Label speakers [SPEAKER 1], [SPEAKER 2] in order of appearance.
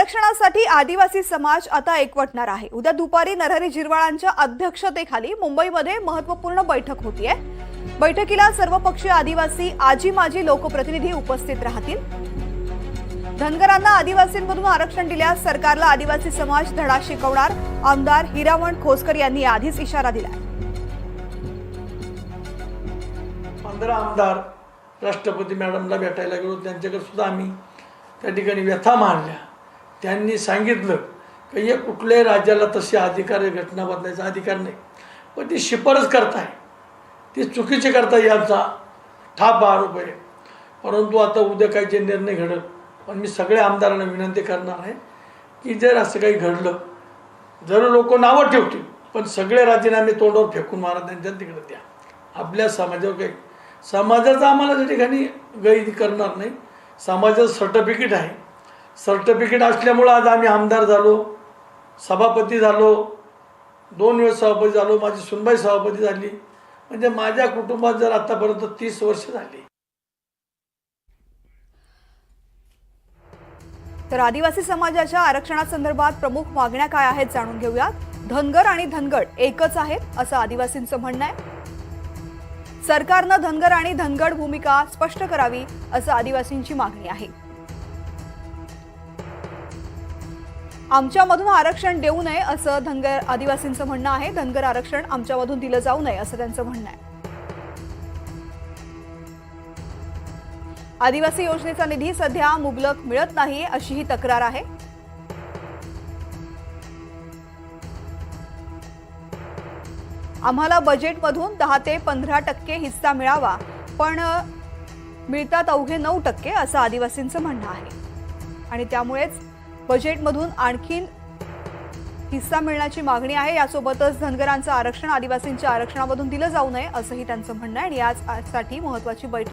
[SPEAKER 1] आरक्षणासाठी आदिवासी समाज आता एकवटणार आहे. उद्या दुपारी नरहरी झिरवाळांच्या अध्यक्षतेखाली मुंबईमध्ये महत्त्वपूर्ण बैठक होतीये. बैठकीला सर्वपक्षीय आदिवासी आजी माजी लोकप्रतिनिधी उपस्थित राहतील. धनगरांना आदिवासींमधून आरक्षण दिल्यास सरकारला आदिवासी समाज धडा शिकवणार आमदार हिरावण खोसकर यांनी आधीच इशारा दिलाय.
[SPEAKER 2] पंधरा आमदार राष्ट्रपती मॅडमला भेटायला गेलो. त्यांच्याकडे सुद्धा आम्ही त्या ठिकाणी व्यथा मानल्या त्यांनी सांगितलं की हे कुठल्याही राज्याला तसे अधिकार घटना बदलायचा अधिकार नाही. पण ती शिफारस करताय. ती चुकीची करताय यांचा ठाप आरोप आहे. परंतु आता उद्या काही जे निर्णय घडल पण मी सगळ्या आमदारांना विनंती करणार आहे की जर असं काही घडलं जर लोक नावं ठेवतील पण सगळे राजीनामे तोंडावर फेकून मारा त्यांच्या तिकडे द्या. आपल्या समाजावर काही समाजाचा आम्हाला त्या ठिकाणी गैर करणार नाही समाजाचं सर्टिफिकेट आहे सर्टिफिकेट असल्यामुळं आज आम्ही आमदार झालो सभापती झालो दोन वेळेस सभापती झालो माझी सुनबाई सभापती झाली. म्हणजे माझ्या कुटुंबात जर आतापर्यंत तीस वर्ष झाली.
[SPEAKER 1] तर आदिवासी समाजाच्या आरक्षणासंदर्भात प्रमुख मागण्या काय आहेत जाणून घेऊयात. धनगर आणि धनगड एकच आहेत असं आदिवासींचं म्हणणं आहे. सरकारनं धनगर आणि धनगड भूमिका स्पष्ट करावी असं आदिवासींची मागणी आहे. आमच्यामधून आरक्षण देऊ नये असं धनगर आदिवासींचं म्हणणं आहे. धनगर आरक्षण आमच्यामधून दिलं जाऊ नये असं त्यांचं म्हणणं आहे. आदिवासी योजनेचा निधी सध्या मुबलक मिळत नाही अशी ही तक्रार आहे. आम्हाला बजेटमधून दहा ते पंधरा टक्के हिस्सा मिळावा पण मिळतात अवघे नऊ टक्के असं आदिवासींचं म्हणणं आहे. आणि त्यामुळेच बजेटमधून आणखीन हिस्सा मिळण्याची मागणी आहे. यासोबतच धनगरांचं आरक्षण आदिवासींच्या आरक्षणामधून दिलं जाऊ नये असंही त्यांचं म्हणणं आहे आणि यासाठी महत्वाची बैठक